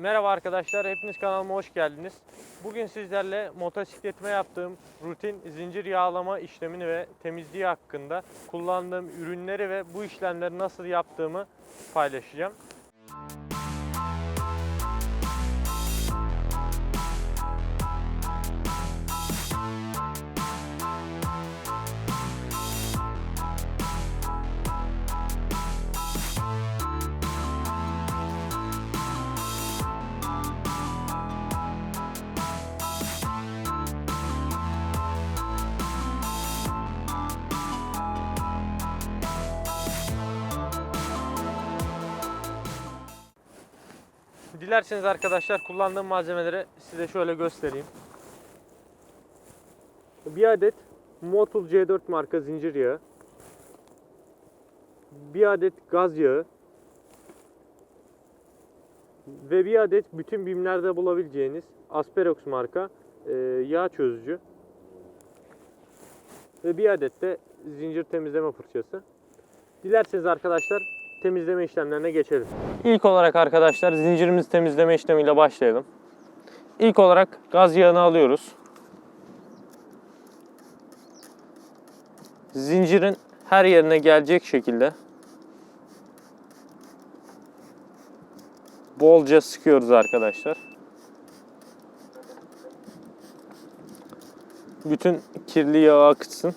Merhaba arkadaşlar, hepiniz kanalıma hoş geldiniz. Bugün sizlerle motosikletime yaptığım rutin zincir yağlama işlemini ve temizliği hakkında kullandığım ürünleri ve bu işlemleri nasıl yaptığımı paylaşacağım. Dilerseniz arkadaşlar kullandığım malzemeleri size şöyle göstereyim. Bir adet Motul C4 marka zincir yağı. Bir adet gaz yağı. Ve bir adet bütün bimlerde bulabileceğiniz Asperox marka e, yağ çözücü. Ve bir adet de zincir temizleme fırçası. Dilerseniz arkadaşlar temizleme işlemlerine geçelim. İlk olarak arkadaşlar zincirimizi temizleme işlemiyle başlayalım. İlk olarak gaz yağını alıyoruz. Zincirin her yerine gelecek şekilde bolca sıkıyoruz arkadaşlar. Bütün kirli yağı akıtsın.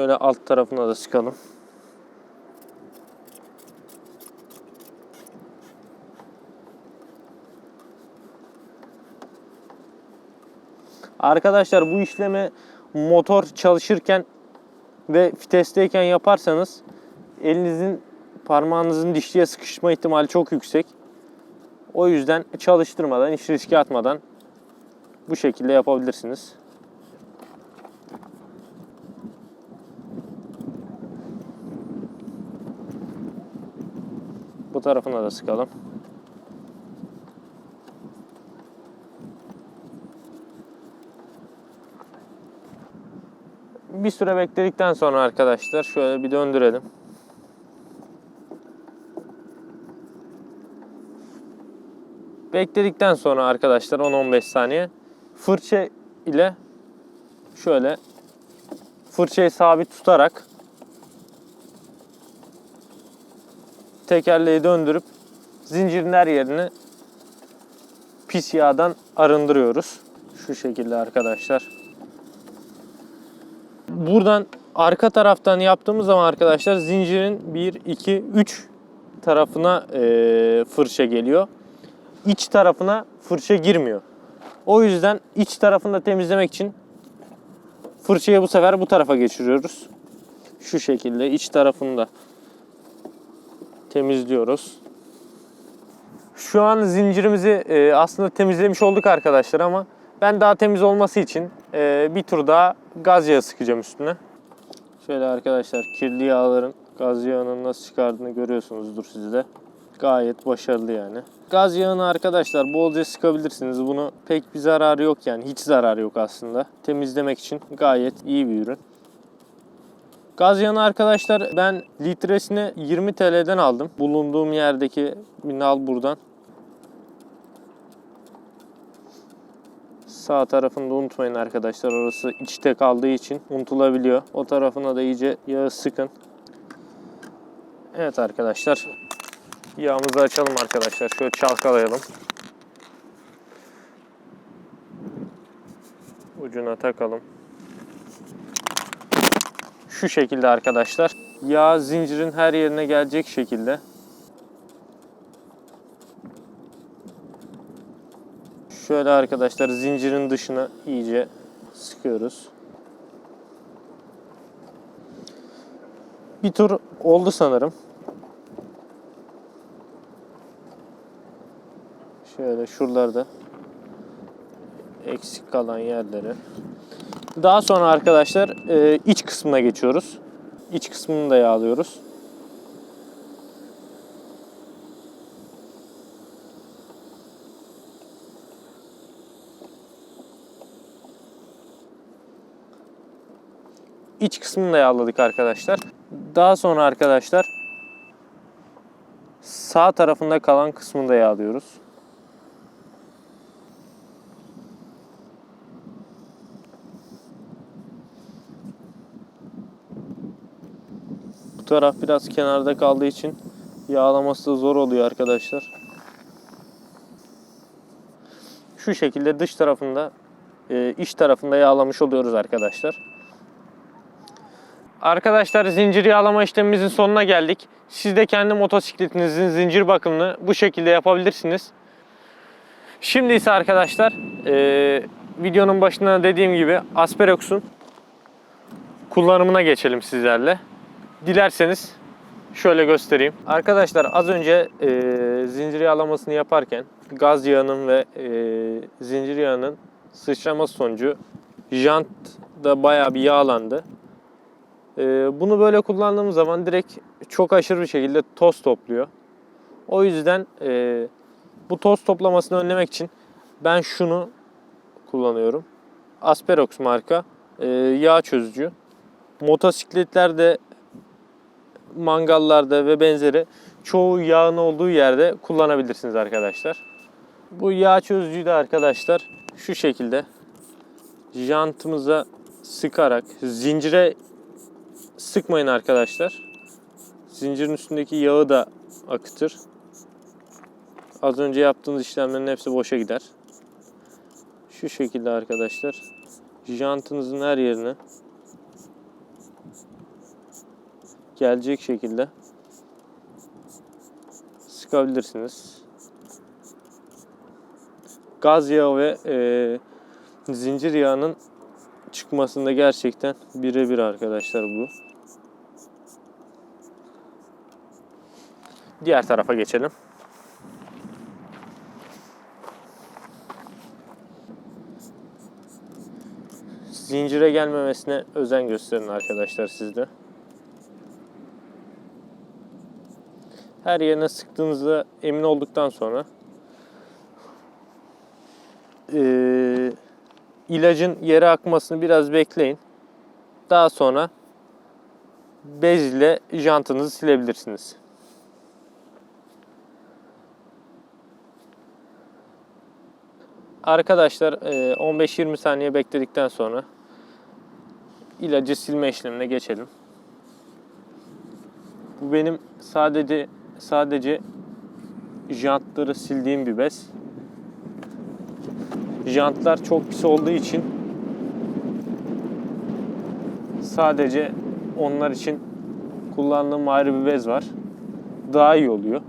Şöyle alt tarafına da sıkalım. Arkadaşlar bu işlemi motor çalışırken ve vitesteyken yaparsanız elinizin parmağınızın dişliye sıkışma ihtimali çok yüksek. O yüzden çalıştırmadan, hiç riske atmadan bu şekilde yapabilirsiniz. Bu tarafına da sıkalım. Bir süre bekledikten sonra arkadaşlar şöyle bir döndürelim. Bekledikten sonra arkadaşlar 10-15 saniye fırça ile şöyle fırçayı sabit tutarak tekerleği döndürüp zincirin her yerini pis yağdan arındırıyoruz. Şu şekilde arkadaşlar. Buradan arka taraftan yaptığımız zaman arkadaşlar zincirin 1, 2, 3 tarafına e, fırça geliyor. İç tarafına fırça girmiyor. O yüzden iç tarafını da temizlemek için fırçayı bu sefer bu tarafa geçiriyoruz. Şu şekilde iç tarafını da temizliyoruz. Şu an zincirimizi e, aslında temizlemiş olduk arkadaşlar ama ben daha temiz olması için e, bir tur daha gaz yağı sıkacağım üstüne. Şöyle arkadaşlar kirli yağların gaz yağının nasıl çıkardığını görüyorsunuzdur siz de. Gayet başarılı yani. Gaz yağını arkadaşlar bolca sıkabilirsiniz. Bunu pek bir zararı yok yani. Hiç zararı yok aslında. Temizlemek için gayet iyi bir ürün. Gaz yağını arkadaşlar ben litresini 20 TL'den aldım. Bulunduğum yerdeki minal buradan. Sağ tarafını da unutmayın arkadaşlar. Orası içte kaldığı için unutulabiliyor. O tarafına da iyice yağı sıkın. Evet arkadaşlar. Yağımızı açalım arkadaşlar. Şöyle çalkalayalım. Ucuna takalım. Şu şekilde arkadaşlar. Yağ zincirin her yerine gelecek şekilde. Şöyle arkadaşlar zincirin dışına iyice sıkıyoruz. Bir tur oldu sanırım. Şöyle şuralarda eksik kalan yerleri. Daha sonra arkadaşlar e, iç kısmına geçiyoruz. İç kısmını da yağlıyoruz. iç kısmını da yağladık arkadaşlar. Daha sonra arkadaşlar sağ tarafında kalan kısmını da yağlıyoruz. Taraf biraz kenarda kaldığı için yağlaması da zor oluyor arkadaşlar. Şu şekilde dış tarafında, e, iç tarafında yağlamış oluyoruz arkadaşlar. Arkadaşlar zincir yağlama işlemimizin sonuna geldik. Siz de kendi motosikletinizin zincir bakımını bu şekilde yapabilirsiniz. Şimdi ise arkadaşlar e, videonun başında dediğim gibi Asperox'un kullanımına geçelim sizlerle. Dilerseniz şöyle göstereyim. Arkadaşlar az önce e, zincir yağlamasını yaparken gaz yağının ve e, zincir yağının sıçraması sonucu jant da bayağı bir yağlandı. E, bunu böyle kullandığımız zaman direkt çok aşırı bir şekilde toz topluyor. O yüzden e, bu toz toplamasını önlemek için ben şunu kullanıyorum. Asperox marka e, yağ çözücü. Motosikletlerde mangallarda ve benzeri çoğu yağın olduğu yerde kullanabilirsiniz arkadaşlar. Bu yağ çözücüyü de arkadaşlar şu şekilde jantımıza sıkarak zincire sıkmayın arkadaşlar. Zincirin üstündeki yağı da akıtır. Az önce yaptığınız işlemlerin hepsi boşa gider. Şu şekilde arkadaşlar jantınızın her yerine gelecek şekilde sıkabilirsiniz. Gaz yağı ve e, zincir yağının çıkmasında gerçekten birebir arkadaşlar bu. Diğer tarafa geçelim. Zincire gelmemesine özen gösterin arkadaşlar sizde. Her yerine sıktığınızda emin olduktan sonra e, ilacın yere akmasını biraz bekleyin. Daha sonra bez ile jantınızı silebilirsiniz. Arkadaşlar 15-20 saniye bekledikten sonra ilacı silme işlemine geçelim. Bu benim sadece sadece jantları sildiğim bir bez. Jantlar çok pis olduğu için sadece onlar için kullandığım ayrı bir bez var. Daha iyi oluyor.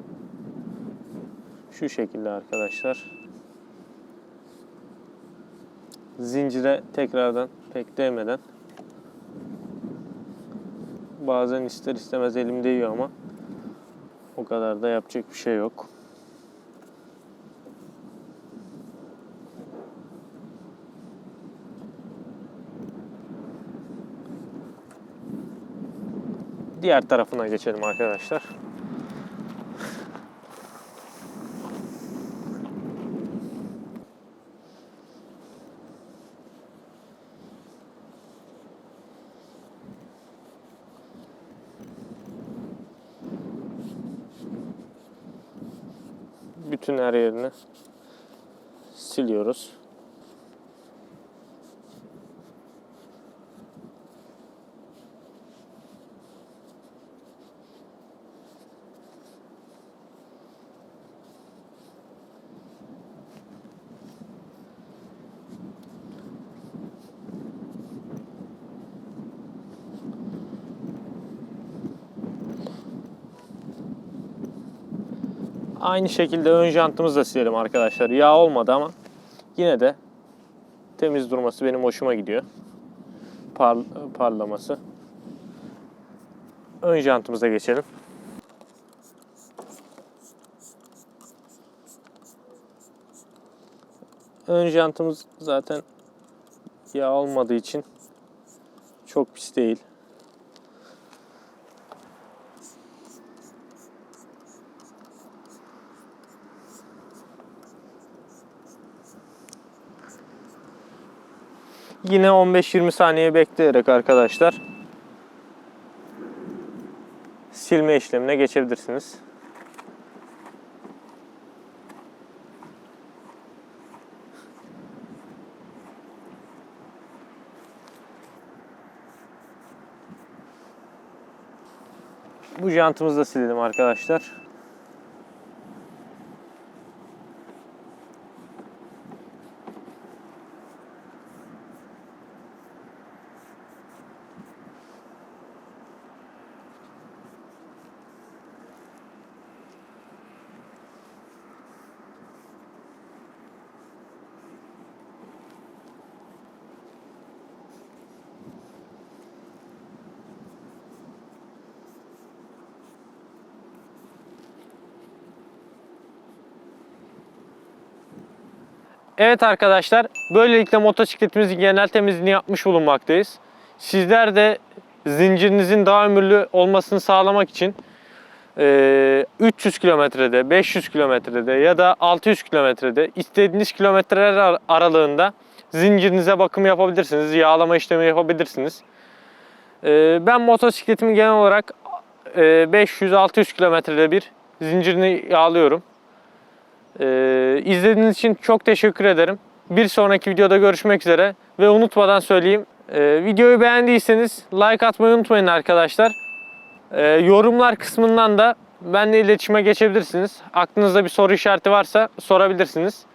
Şu şekilde arkadaşlar. Zincire tekrardan pek değmeden bazen ister istemez elim değiyor ama o kadar da yapacak bir şey yok. Diğer tarafına geçelim arkadaşlar. Bütün her yerini siliyoruz. Aynı şekilde ön jantımızı da silelim arkadaşlar. Yağ olmadı ama yine de temiz durması benim hoşuma gidiyor. Par parlaması. Ön jantımıza geçelim. Ön jantımız zaten yağ olmadığı için çok pis değil. Yine 15-20 saniye bekleyerek arkadaşlar silme işlemine geçebilirsiniz. Bu jantımızı da silelim arkadaşlar. Evet arkadaşlar, böylelikle motosikletimizin genel temizliğini yapmış bulunmaktayız. Sizler de zincirinizin daha ömürlü olmasını sağlamak için eee, 300 kilometrede, 500 kilometrede ya da 600 kilometrede istediğiniz kilometreler ar- aralığında zincirinize bakım yapabilirsiniz, yağlama işlemi yapabilirsiniz. Eee, Ben motosikletimin genel olarak eee, 500-600 kilometrede bir zincirini yağlıyorum. Ee, izlediğiniz için çok teşekkür ederim. Bir sonraki videoda görüşmek üzere. Ve unutmadan söyleyeyim. e, videoyu beğendiyseniz like atmayı unutmayın arkadaşlar. Ee, yorumlar kısmından da benimle iletişime geçebilirsiniz. Aklınızda bir soru işareti varsa sorabilirsiniz.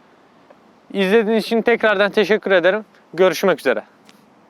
İzlediğiniz için tekrardan teşekkür ederim. Görüşmek üzere.